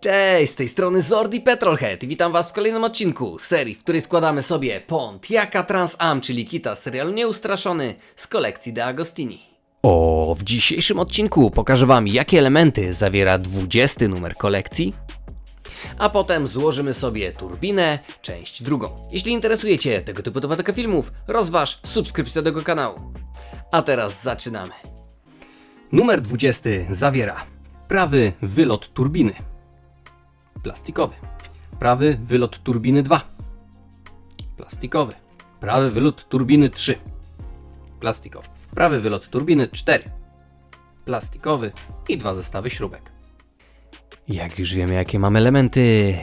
Cześć, z tej strony Zordi Petrolhead i witam was w kolejnym odcinku serii, w której składamy sobie Pontiaca Trans Am, czyli kita z serialu Nieustraszony z kolekcji De Agostini. O, w dzisiejszym odcinku pokażę wam jakie elementy zawiera 20 numer kolekcji, a potem złożymy sobie turbinę, część drugą. Jeśli interesujecie tego typu tematyka filmów, rozważ subskrypcję tego kanału. A teraz zaczynamy. Numer 20 zawiera prawy wylot turbiny. Plastikowy. Prawy wylot turbiny 2. Plastikowy. Prawy wylot turbiny 3. Plastikowy. Prawy wylot turbiny 4. Plastikowy i dwa zestawy śrubek. Jak już wiemy, jakie mamy elementy,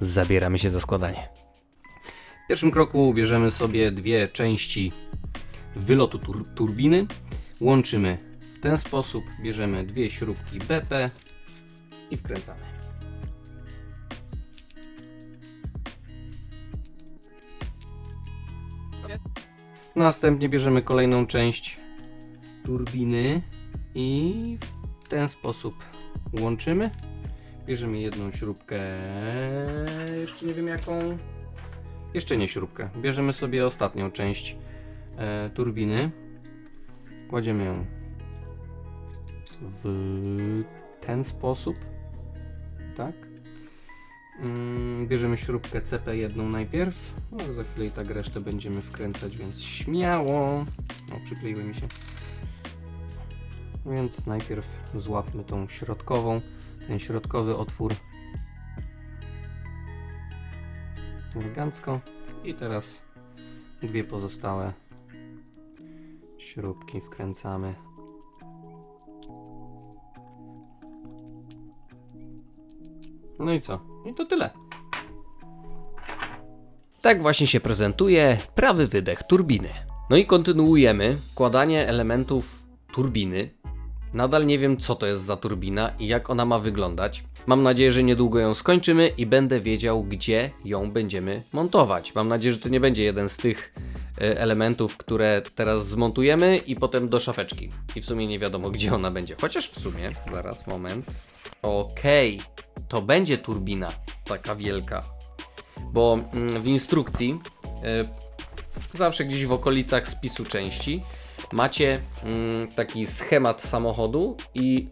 zabieramy się za składanie. W pierwszym kroku bierzemy sobie dwie części wylotu tur turbiny, łączymy w ten sposób, bierzemy dwie śrubki BP i wkręcamy. Następnie bierzemy kolejną część turbiny i w ten sposób łączymy. Bierzemy jedną śrubkę, jeszcze nie wiem jaką, jeszcze nie śrubkę. Bierzemy sobie ostatnią część e, turbiny, kładziemy ją w ten sposób, tak. Bierzemy śrubkę CP1 najpierw, no, za chwilę i tak resztę będziemy wkręcać, więc śmiało. O, przykleiły mi się. Więc najpierw złapmy tą środkową, ten środkowy otwór. Elegancko. I teraz dwie pozostałe śrubki wkręcamy. No i co? I to tyle. Tak właśnie się prezentuje prawy wydech turbiny. No i kontynuujemy wkładanie elementów turbiny. Nadal nie wiem, co to jest za turbina i jak ona ma wyglądać. Mam nadzieję, że niedługo ją skończymy i będę wiedział, gdzie ją będziemy montować. Mam nadzieję, że to nie będzie jeden z tych e, elementów, które teraz zmontujemy i potem do szafeczki. I w sumie nie wiadomo, gdzie ona będzie. Chociaż w sumie, zaraz, moment. Okej, to będzie turbina taka wielka. Bo mm, w instrukcji, y, zawsze gdzieś w okolicach spisu części, macie mm, taki schemat samochodu i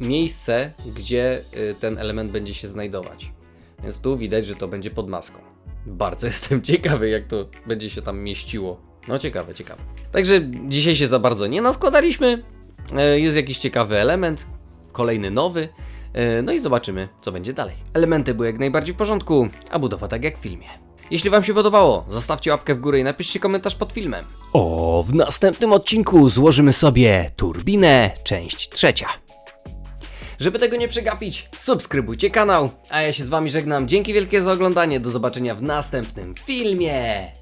miejsce, gdzie y, ten element będzie się znajdować. Więc tu widać, że to będzie pod maską. Bardzo jestem ciekawy, jak to będzie się tam mieściło. No ciekawe, ciekawe. Także dzisiaj się za bardzo nie naskładaliśmy. E, Jest jakiś ciekawy element, kolejny nowy. E, No i zobaczymy, co będzie dalej. Elementy były jak najbardziej w porządku, a budowa tak jak w filmie. Jeśli Wam się podobało, zostawcie łapkę w górę i napiszcie komentarz pod filmem. O, w następnym odcinku złożymy sobie turbinę, część trzecia. Żeby tego nie przegapić, subskrybujcie kanał, a ja się z Wami żegnam. Dzięki wielkie za oglądanie, do zobaczenia w następnym filmie.